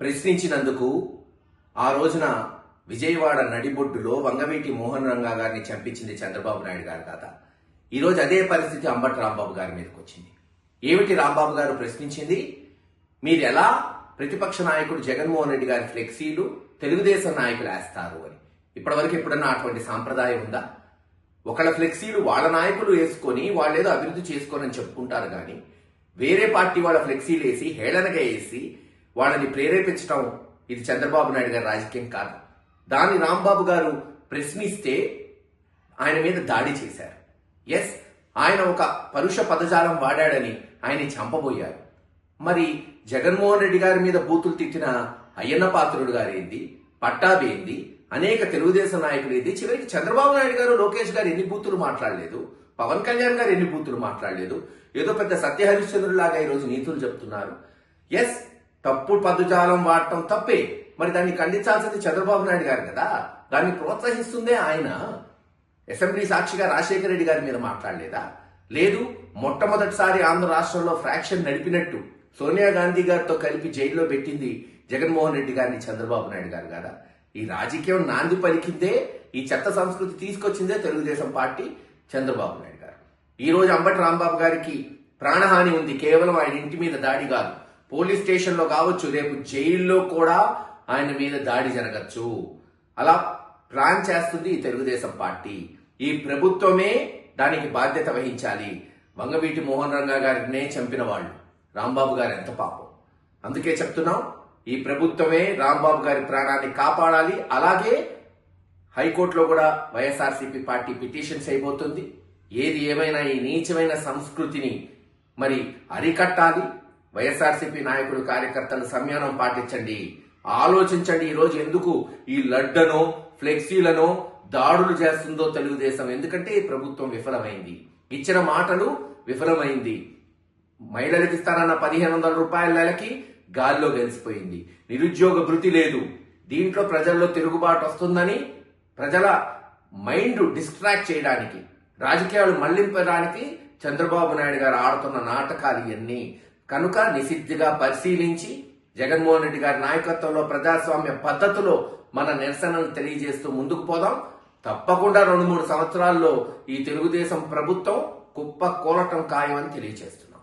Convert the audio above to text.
ప్రశ్నించినందుకు ఆ రోజున విజయవాడ నడిబొడ్డులో వంగవీటి మోహన్ రంగా గారిని చంపించింది చంద్రబాబు నాయుడు గారు కథ ఈరోజు అదే పరిస్థితి అంబటి రాంబాబు గారి మీదకి వచ్చింది. ఏమిటి రాంబాబు గారు ప్రశ్నించింది? మీరు ఎలా ప్రతిపక్ష నాయకుడు జగన్మోహన్ రెడ్డి గారి ఫ్లెక్సీలు తెలుగుదేశం నాయకులు వేస్తారు అని? ఇప్పటివరకు ఎప్పుడన్నా అటువంటి సాంప్రదాయం ఉందా? ఒకళ్ళ ఫ్లెక్సీలు వాళ్ళ నాయకులు వేసుకొని వాళ్ళేదో అభివృద్ధి చేసుకోనని చెప్పుకుంటారు కానీ వేరే పార్టీ వాళ్ళ ఫ్లెక్సీలు వేసి హేళనగా వేసి వాళ్ళని ప్రేరేపించడం ఇది చంద్రబాబు నాయుడు గారి రాజకీయం కాదు. దాన్ని రాంబాబు గారు ప్రశ్నిస్తే ఆయన మీద దాడి చేశారు. ఎస్ ఆయన ఒక పరుష పదజాలం వాడాడని ఆయన్ని చంపబోయారు. మరి జగన్మోహన్ రెడ్డి గారి మీద బూతులు తిట్టిన అయ్యన్న పాత్రుడు గారేంది? పట్టాబేంది అనేక తెలుగుదేశం నాయకులు ఏంది? చివరికి చంద్రబాబు నాయుడు గారు లోకేష్ గారు ఎన్ని బూతులు మాట్లాడలేదు? పవన్ కళ్యాణ్ గారు ఎన్ని బూతులు మాట్లాడలేదు? ఏదో పెద్ద సత్యహరిశ్చంద్రులాగా ఈరోజు నీతులు చెప్తున్నారు. ఎస్ తప్పుడు పదజాలం వాడటం తప్పే. మరి దాన్ని ఖండించాల్సింది చంద్రబాబు నాయుడు గారు కదా. దాన్ని ప్రోత్సహిస్తుందే ఆయన. అసెంబ్లీ సాక్షిగా రాజశేఖర రెడ్డి గారి మీద మాట్లాడలేదా? లేదు మొట్టమొదటిసారి ఆంధ్ర రాష్ట్రంలో ఫ్రాక్షన్ నడిపినట్టు సోనియా గాంధీ గారితో కలిపి జైల్లో పెట్టింది జగన్మోహన్ రెడ్డి గారిని చంద్రబాబు నాయుడు గారు కదా. ఈ రాజకీయం నాంది పలికిందే ఈ చెత్త సంస్కృతి తీసుకొచ్చిందే తెలుగుదేశం పార్టీ చంద్రబాబు నాయుడు గారు. ఈ రోజు అంబటి రాంబాబు గారికి ప్రాణహాని ఉంది. కేవలం ఆయన ఇంటి మీద దాడి కాదు. పోలీస్ స్టేషన్లో కావచ్చు రేపు జైల్లో కూడా ఆయన మీద దాడి జరగచ్చు. అలా ప్లాన్ చేస్తుంది ఈ తెలుగుదేశం పార్టీ. ఈ ప్రభుత్వమే దానికి బాధ్యత వహించాలి. వంగవీటి మోహన్ రంగా గారినే చంపిన వాళ్ళు. రాంబాబు గారు ఎంత పాపం. అందుకే చెప్తున్నాం ఈ ప్రభుత్వమే రాంబాబు గారి ప్రాణాన్ని కాపాడాలి. అలాగే హైకోర్టులో కూడా వైఎస్ఆర్సీపీ పార్టీ పిటిషన్స్ అయిపోతుంది. ఏది ఏమైనా ఈ నీచమైన సంస్కృతిని మరి అరికట్టాలి. వైఎస్ఆర్సీపీ నాయకుడు కార్యకర్తలు సంయమనం పాటించండి. ఆలోచించండి ఈ రోజు ఎందుకు ఈ లడ్డనో ఫ్లెక్సీలనో దాడులు చేస్తుందో తెలుగుదేశం. ఎందుకంటే ఈ ప్రభుత్వం విఫలమైంది. ఇచ్చిన మాటలు విఫలమైంది. మహిళలకు ఇస్తానన్న పదిహేను వందల రూపాయల నెలకి గాల్లో గెలిచిపోయింది. నిరుద్యోగ భృతి లేదు. దీంట్లో ప్రజల్లో తిరుగుబాటు వస్తుందని ప్రజల మైండ్ డిస్ట్రాక్ట్ చేయడానికి రాజకీయాలు మళ్ళింపడానికి చంద్రబాబు నాయుడు గారు ఆడుతున్న నాటకాలు ఇవన్నీ. కనుక నిశిద్ధిగా పరిశీలించి జగన్మోహన్ రెడ్డి గారి నాయకత్వంలో ప్రజాస్వామ్య పద్ధతిలో మన నిరసనలు తెలియజేస్తూ ముందుకు పోదాం. తప్పకుండా రెండు మూడు సంవత్సరాల్లో ఈ తెలుగుదేశం ప్రభుత్వం కుప్ప కూలటం ఖాయమని తెలియజేస్తుంది.